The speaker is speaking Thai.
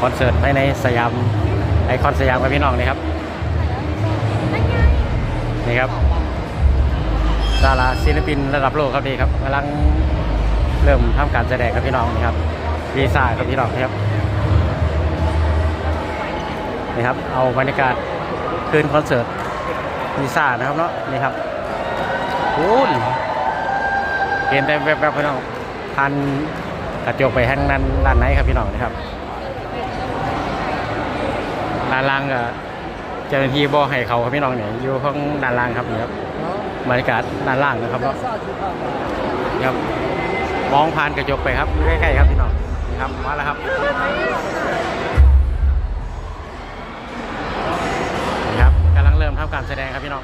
คอนเสิร์ตภายในสยามไอคอนสยามกับพี่น้องนี่ครับนี่ครับดาราศิลปินระดับโลกครับนี่ครับกำลังเริ่มทำการแสดงกับพี่น้องนี่ครับวีซ่ากับพี่น้องนี่ครับนี่ครับ เอาบรรยากาศคืนคอนเสิร์ตวีซ่านะครับเนาะนี่ครับโอ้ยเห็นแต่แวบๆพี่น้องพันกระจกไปทางนั้นด้านไหนครับพี่น้องนะครับ ด้านล่างก็เจ้าหน้าที่บ่ให้เขาครับพี่น้องเนี่ยอยู่ข้างด้านล่างครับนี่ครับบรรยากาศด้านล่างนะครับเนาะนี่ครับมองผ่านกระจกไปครับใกล้ๆครับพี่น้องนี่ครับมาแล้วครับนี่ครับกำลังเริ่มทำการแสดงครับพี่น้อง